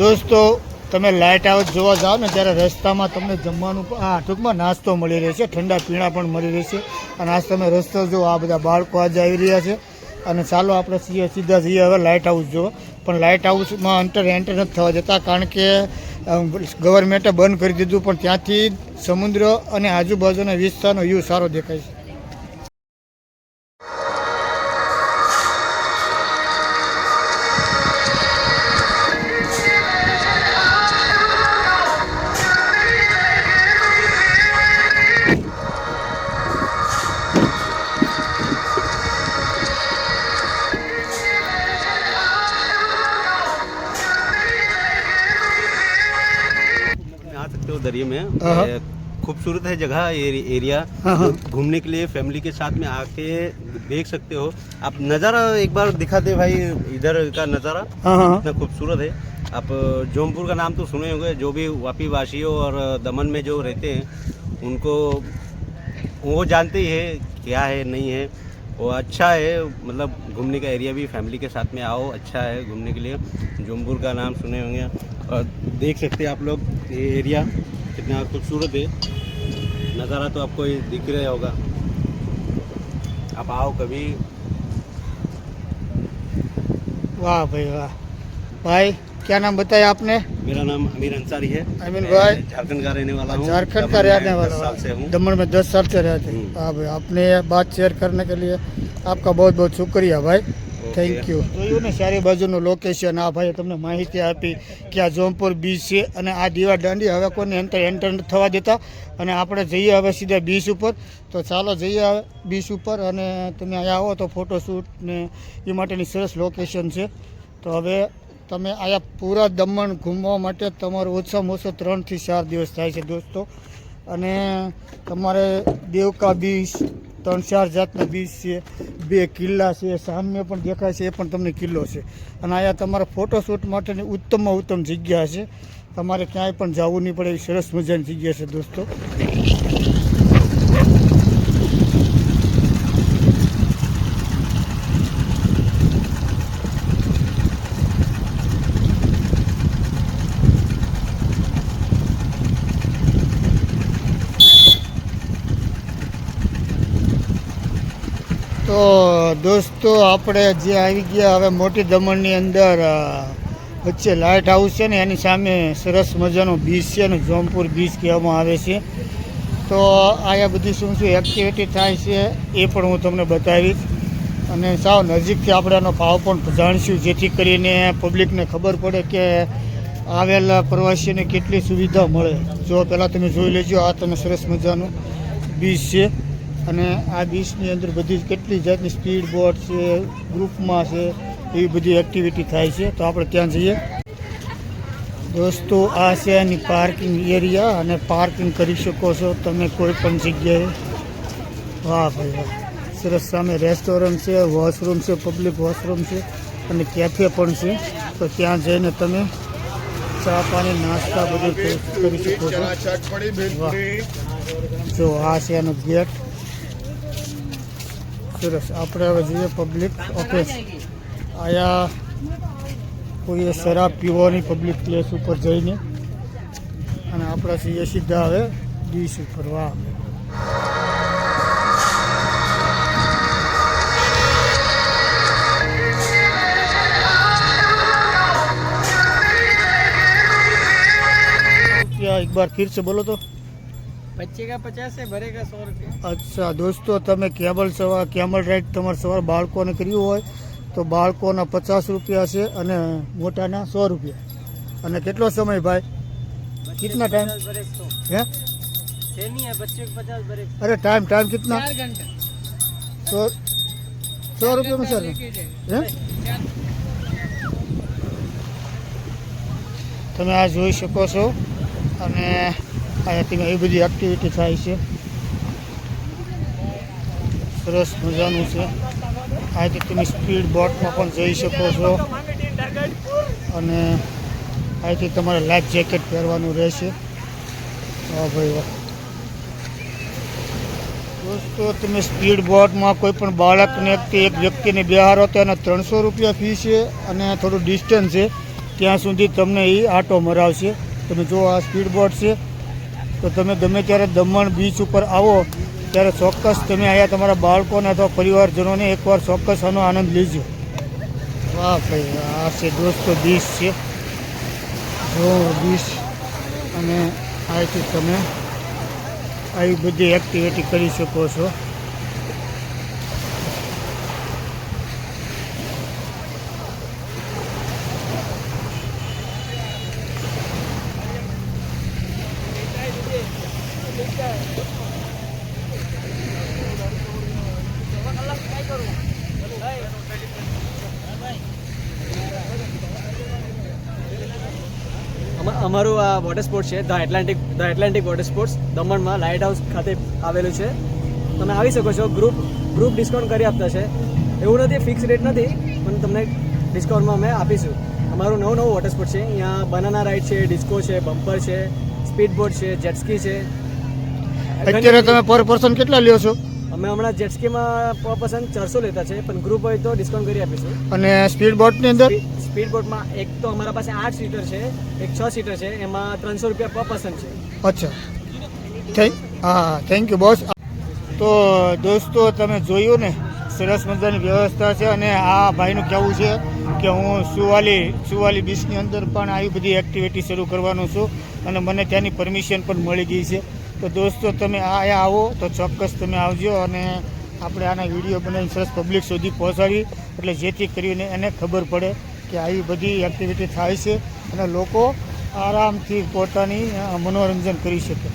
દોસ્તો, તમે light house જોવા જાઓ ને, ત્યારે રસ્તામાં તમને જમવાનું આ ટૂંકમાં નાસ્તો મળી રહેશે, ઠંડા પીણા પણ મળી રહેશે. અને આજ તમે રસ્તો જો આ બધા બાળકો આજે આવી રહ્યા છે. અને ચાલો આપણે સીએ, સીધા જઈએ હવે લાઇટ હાઉસ જોવા પણ લાઇટ હાઉસમાં અંતર એન્ટર નથી થવા જતા કારણ કે ગવર્મેન્ટે બંધ કરી દીધું, પણ ત્યાંથી સમુદ્ર અને આજુબાજુના વિસ્તારનો વ્યૂ સારો દેખાય છે. खूबसूरत है जगह एरि- एरिया हाँ, हाँ। घूमने के लिए फैमिली के साथ में आके देख सकते हो। आप नज़ारा एक बार दिखा दे भाई इधर का नज़ारा। हाँ हाँ। इतना खूबसूरत है। आप जोमपुर का नाम तो सुने होंगे जो भी वापी वासियों और दमन में जो रहते हैं उनको वो जानते ही है क्या है नहीं है। वो अच्छा है मतलब घूमने का एरिया भी फैमिली के साथ में आओ अच्छा है घूमने के लिए। जोमपुर का नाम सुने होंगे। और देख सकते हैं आप लोग ये एरिया कितना खूबसूरत है। नज़ारा तो आपको ये दिख रहा होगा। आप आओ कभी। वाह भाई वाह। भाई क्या नाम बताया आपने? मेरा नाम अमीर अंसारी है। अमीन भाई। झारखंड का रहने वाला हूँ। झारखंड का रहने वाला साल से हूँ। दमन में दस साल से रहते हैं। हाँ आपने बात शेयर करने के लिए आपका बहुत बहुत शुक्रिया भाई। થેન્ક યુ જોયું ને, સારી બાજુનું લોકેશન આ ભાઈએ તમને માહિતી આપી કે આ જોમપુર બીચ છે અને આ દીવા દાંડી હવે કોઈને એન્ટર એન્ટર થવા દેતા. અને આપણે જઈએ હવે સીધા બીચ ઉપર. તો ચાલો જઈએ બીચ ઉપર અને તમે અહીંયા આવો તો ફોટોશૂટ ને એ માટેની સરસ લોકેશન છે. તો હવે તમે અહીંયા પૂરા દમણ ઘૂમવા માટે તમારું ઓછામાં ઓછો ત્રણથી ચાર દિવસ થાય છે દોસ્તો. અને તમારે દેવકા બીચ, ત્રણ ચાર જાતના બીચ છે, બે કિલ્લા છે સામે પણ દેખાય છે, એ પણ તમને કિલ્લો છે. અને અહીંયા તમારા ફોટોશૂટ માટેની ઉત્તમમાં ઉત્તમ જગ્યા છે. તમારે ક્યાંય પણ જવું નહીં પડે, એ સરસ મજાની જગ્યા છે દોસ્તો. તો દોસ્તો, આપણે જે આવી ગયા હવે મોટી દમણની અંદર વચ્ચે લાઇટ હાઉસ છે ને, એની સામે સરસ મજાનો બીચ છે ને જોમપુર બીચ કહેવામાં આવે છે. તો અહીંયા બધી શું શું એક્ટિવિટી થાય છે એ પણ હું તમને બતાવીશ. અને સાવ નજીકથી આપણે એનો ભાવ પણ જાણીશું, જેથી કરીને પબ્લિકને ખબર પડે કે આવેલા પ્રવાસીઓને કેટલી સુવિધા મળે. જો પહેલાં તમે જોઈ લેજો, આ તમે સરસ મજાનું બીચ છે. અને આ બીચની અંદર બધી કેટલી જાતની સ્પીડ બોટ છે ગ્રુપમાં છે એવી બધી એક્ટિવિટી થાય છે. તો આપણે ત્યાં જઈએ. દોસ્તો આ છે એની પાર્કિંગ એરિયા અને પાર્કિંગ કરી શકો છો તમે કોઈ પણ જગ્યાએ. વાહ ભાઈ વાહ. સરસ સામે રેસ્ટોરન્ટ છે વોશરૂમ છે પબ્લિક વોશરૂમ છે અને કેફે પણ છે. તો ત્યાં જઈને તમે ચા પાણી નાસ્તા બધું કરી શકો છો. વાહ. જો આ છે એનો ગેટ સરસ. આપણે હવે જઈએ પબ્લિક ઓફિસ આયા કોઈએ શરાબ પીવાની પબ્લિક પ્લેસ ઉપર જઈને. અને આપણા જઈએ સીધા હવે ડીશ ઉપર. વાહ. એક બાર ફિર છે, બોલો તો. અચ્છા દોસ્તો તમે કેબલ સવાર કેમલ રાઈડ તમારે સવાર બાળકોને કર્યું હોય તો બાળકોના પચાસ રૂપિયા છે અને મોટાના સો રૂપિયા. અને કેટલો સમય ભાઈ? કેટલા ટાઈમ હે? અરે ટાઈમ ટાઈમ કેટલા? સો સો રૂપિયામાં સર હે? તમે આ જોઈ શકો છો. અને અહીંયા તમે એ બધી એક્ટિવિટી થાય છે. સરસ મજાનું છે. અહીંથી તમે સ્પીડ બોટમાં પણ જઈ શકો છો. અને અહીંથી તમારે લાઈફ જેકેટ પહેરવાનું રહેશે. વાહ ભાઈ વાહ. દોસ્તો, તમે સ્પીડ બોટમાં કોઈ પણ બાળકને કે એક વ્યક્તિને બેહારો તો એના ત્રણસો રૂપિયા ફી છે અને થોડું ડિસ્ટન્સ છે. ત્યાં સુધી તમને એ આટો મરાવશે. તમે જો આ સ્પીડ બોટ છે. તો તમે ગમે ત્યારે દમણ બીચ ઉપર આવો, ત્યારે ચોક્કસ તમે અહીંયા તમારા બાળકોને અથવા પરિવારજનોને એકવાર ચોક્કસ આનો આનંદ લેજો. વાહ ભાઈ, આ છે દોસ્તો બીચ છે. જો બીચ અને અહીંથી તમે આવી બધી એક્ટિવિટી કરી શકો છો. અમારું આ વોટર સ્પોર્ટ છે the Atlantic the Atlantic water sports દમણમાં લાઇટ હાઉસ ખાતે આવેલું છે. તમે આવી શકો છો ગ્રુપ ગ્રુપ ડિસ્કાઉન્ટ કરી આપતા છે. એવું નથી ફિક્સ રેટ નથી પણ તમને ડિસ્કાઉન્ટમાં અમે આપીશું. અમારું નવું નવું વોટર સ્પોર્ટ છે. અહીંયા બનાના રાઇડ છે ડિસ્કો છે બમ્પર છે સ્પીડ બોટ છે જેટસ્કી છે. અત્યારે તમે પર પર્સન કેટલા લ્યો છો? અમે હમણાં જેટસ્કીમાં પર પર્સન ચારસો લેતા છે પણ ગ્રુપ હોય તો ડિસ્કાઉન્ટ કરી આપીશું. અને સ્પીડ બોટની અંદર? સ્પીડ- બોટમાં એક તો અમારા પાસે આઠ સીટર છે એક છ સીટર છે એમાં ત્રણસો રૂપિયા પર પર્સન છે. અચ્છા. થેન્ક હા થેન્ક યુ બોસ તો દોસ્તો તમે જોયું ને સરસ મજાની વ્યવસ્થા છે અને આ ભાઈનું કહેવું છે કે હું સુવાલી સુવાલી બીચની અંદર પણ આવી બધી એક્ટિવિટી શરૂ કરવાનો છું અને મને ત્યાંની પરમિશન પણ મળી ગઈ છે. તો દોસ્તો, તમે આ આવો તો ચોક્કસ તમે આવજો અને આપણે આના વીડિયો બનાવીને સરસ પબ્લિક સુધી પહોંચાડી. એટલે જેથી કરીને એને ખબર પડે કે આવી બધી એક્ટિવિટી થાય છે અને લોકો આરામથી પોતાની મનોરંજન કરી શકે.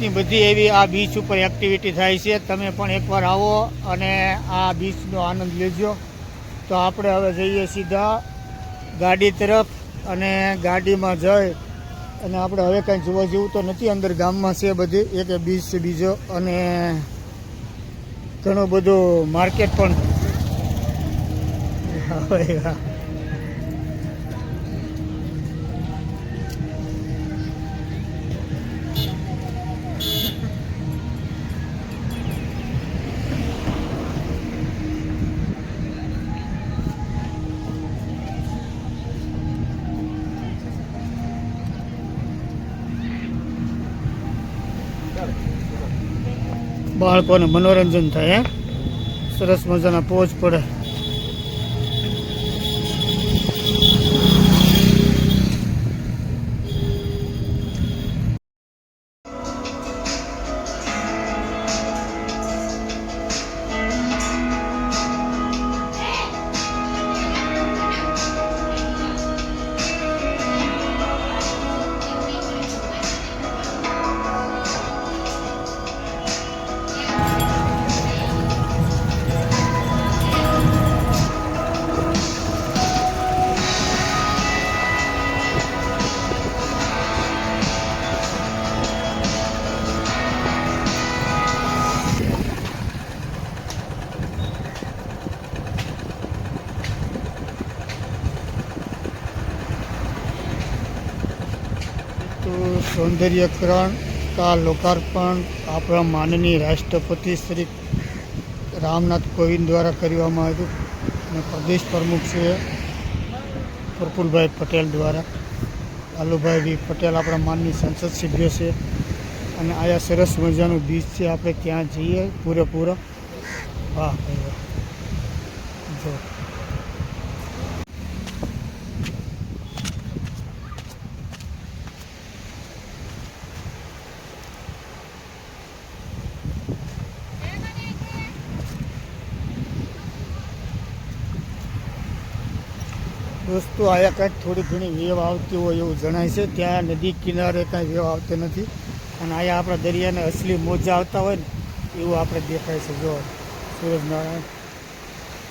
ની બધી એવી આ બીચ ઉપર એક્ટિવિટી થાય છે. તમે પણ એકવાર આવો અને આ બીચનો આનંદ લેજો. તો આપણે હવે જઈએ સીધા ગાડી તરફ અને ગાડીમાં જઈ અને આપણે હવે કાંઈ જોવા જેવું તો નથી. અંદર ગામમાં છે બધી. એક બીચ છે બીજો અને ઘણું બધું માર્કેટ પણ. હવે બાળકોને મનોરંજન થાય સરસ મજાના પોચ પડે. સૌંદર્યકરણ, કા લોકાર્પણ આપણા માનનીય રાષ્ટ્રપતિ શ્રી રામનાથ કોવિંદ દ્વારા કરવામાં આવ્યું અને પ્રદેશ પ્રમુખ છે પ્રફુલભાઈ પટેલ દ્વારા. લાલુભાઈ વી પટેલ આપણા માનની સંસદ સભ્ય છે અને આયા સરસ મજાનું બીચ છે, આપણે ત્યાં જઈએ પૂરેપૂરો. વાહ ભાઈ વાહ જો દોસ્તો આયા કાંઈક થોડી ઘણી વેવ આવતી હોય એવું જણાય છે. ત્યાં નદી કિનારે કાંઈ વેવ આવતી નથી. અને અહીંયા આપણા દરિયાને અસલી મોજા આવતા હોય ને, એવું આપણે દેખાય છે. જો, સૂરજનારાયણ.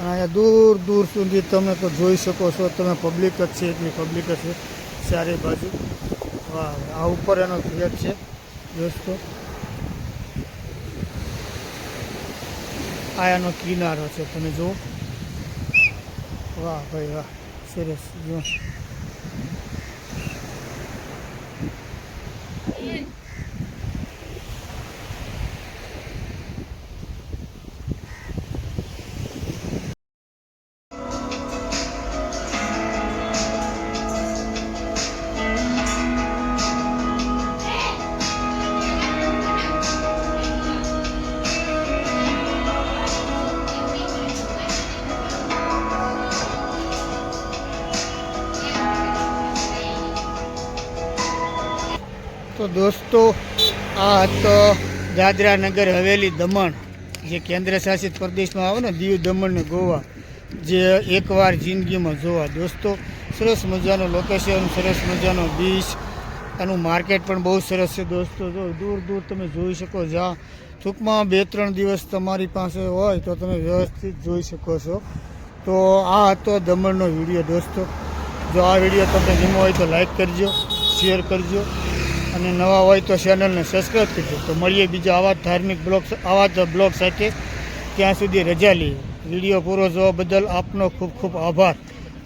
અને અહીંયા દૂર દૂર સુધી તમે તો જોઈ શકો છો, તમે પબ્લિક જ છે, એટલી પબ્લિક જ છે ચારે બાજુ. વાહ, આ ઉપર એનો ગેટ છે, દોસ્તો. આ એનો કિનારો છે, તમે જુઓ. વાહ, ભાઈ વાહ. સરસ જો તો દોસ્તો, આ હતો દાદરા નગર હવેલી દમણ, જે કેન્દ્ર શાસિત પ્રદેશમાં આવે ને દીવ દમણ ને ગોવા, જે એકવાર જિંદગીમાં જોવા. દોસ્તો, સરસ મજાનું લોકેશન સરસ મજાનો બીચ આનું માર્કેટ પણ બહુ સરસ છે દોસ્તો. જો દૂર દૂર તમે જોઈ શકો જ્યાં ટૂંકમાં બે ત્રણ દિવસ તમારી પાસે હોય તો તમે વ્યવસ્થિત જોઈ શકો છો. તો આ હતો દમણનો વીડિયો દોસ્તો. જો આ વીડિયો તમને ગમ્યો હોય તો લાઈક કરજો શેર કરજો. અને નવા હોય તો ચેનલને સબસ્ક્રાઈબ કરજો. તો મળીએ બીજા આવા ધાર્મિક બ્લોગ આવા જ બ્લોગ સાથે. ત્યાં સુધી રજા લઈએ વીડિયો પૂરો જોવા બદલ આપનો ખૂબ ખૂબ આભાર.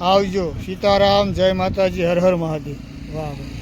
આવજો. સીતારામ. જય માતાજી. હર હર મહાદેવ. વાહ વાહ.